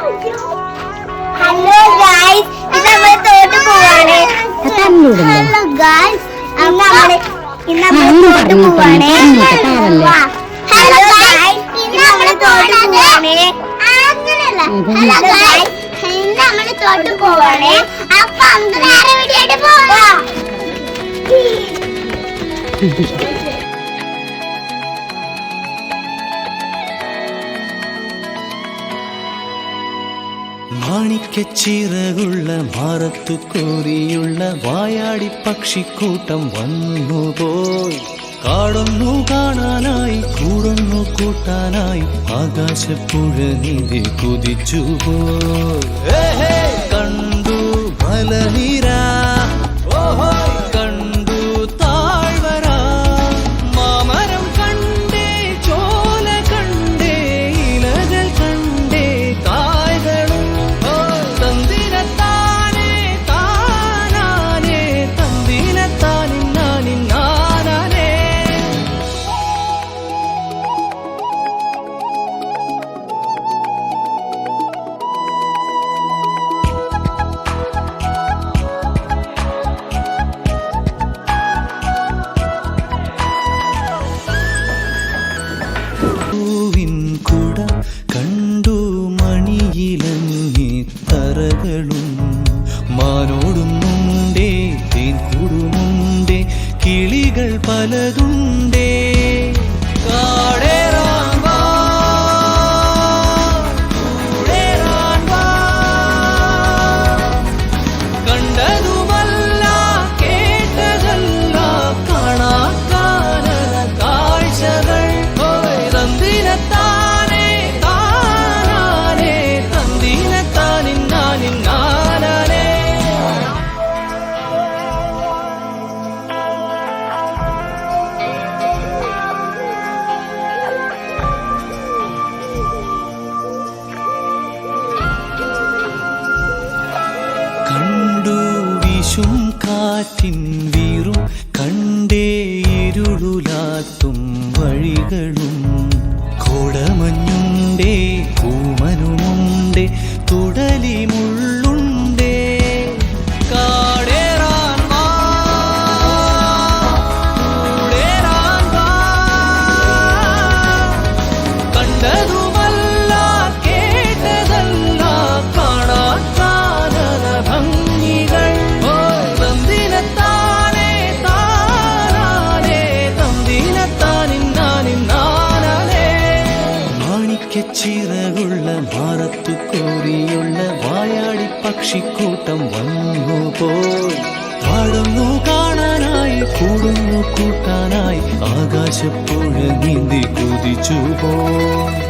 Hello guys ഇത് നമ്മൾ thought പോവാണ്. ഹലോ ഗായ്സ് ഇന്ന് നമ്മൾ ഇന്ന് നമ്മൾ തോട്ട് പോവാണ്. ഹലോ ഗായ്സ് ഇന്ന് നമ്മൾ തോട്ട് പോവാണ്. അങ്ങനെയല്ല. ഹലോ ഗായ്സ് ഇന്ന് നമ്മൾ തോട്ട് പോവാണ്. അപ്പൊ നേരെ വീട്ടിലോട്ട് പോവാം. മാണിക്കച്ചിറകുള്ള മാറത്തു കോരിയുള്ള വായാടി പക്ഷിക്കൂട്ടം വന്നു പോയി കാടൊന്നു കാണാനായി കൂടൊന്നു കൂട്ടാനായി ആകാശപ്പുഴ നീതി കുതിച്ചു പോയി കണ്ടു മലനിര. ഓഹോ. വിഷും കാറ്റിൻ വീറും കണ്ടേ ഇരുളുലാത്തും വഴികളും. കോടമഞ്ഞുണ്ടേ കൂമനുമുണ്ടേ പക്ഷിക്കൂട്ടം വന്നു പോയി. പാടുന്നു കാണാനായി കൂടുന്നു കൂട്ടാനായി ആകാശപ്പുഴ നീന്തി കുതിച്ചു പോയി.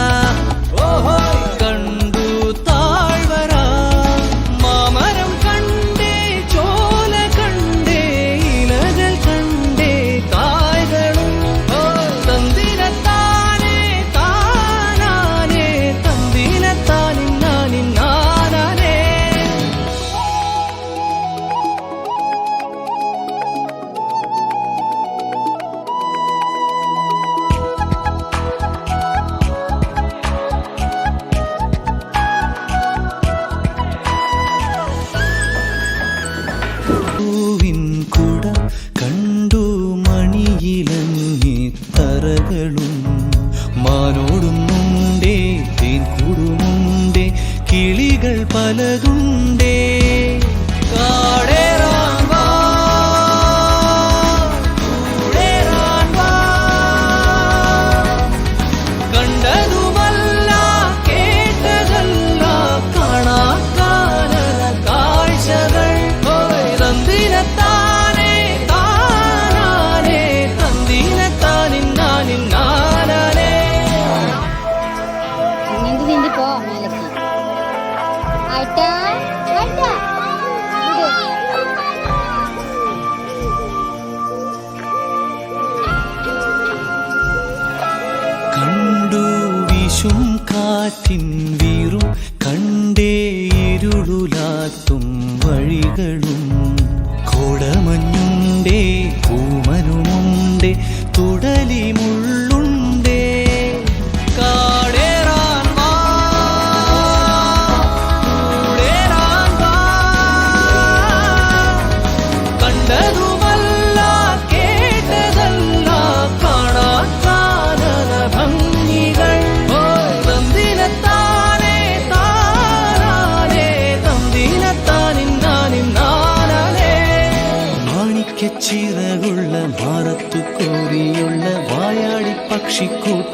കാറ്റിൻ വീറും കണ്ടേ ഇരുളുലാത്തും വഴികളും.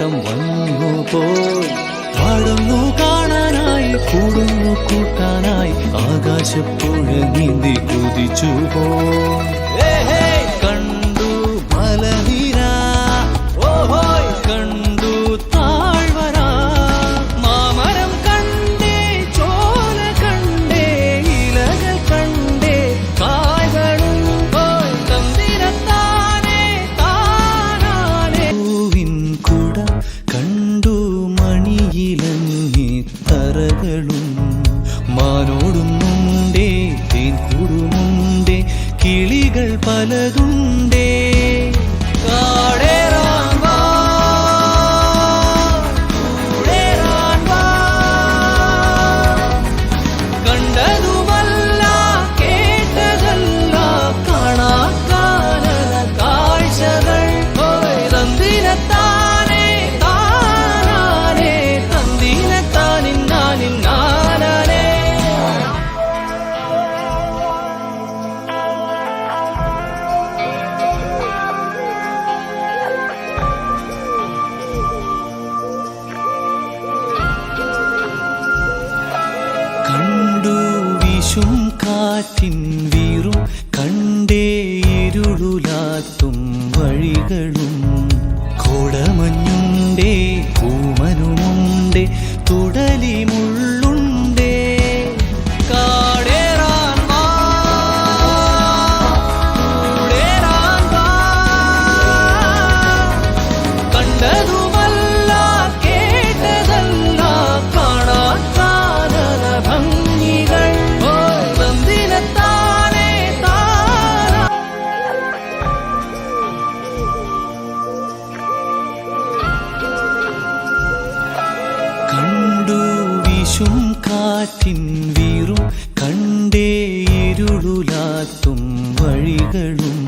ഇഷ്ടം വന്നു പോയി പാടുന്നു കാണാനായി കൂടുന്നു കൂട്ടാനായി. ആകാശപ്പുഴ നീന്തി കുതിച്ചു പോയി പലതുണ്ടേ കാറ്റിൻവീറും കണ്ടേ ഇരുളുലാത്തും വഴികളും. കോടമഞ്ഞുണ്ടേ കൂ വീശും കാറ്റിൻ വീറും കണ്ടേ ഇരുളുലാത്തും വഴികളും.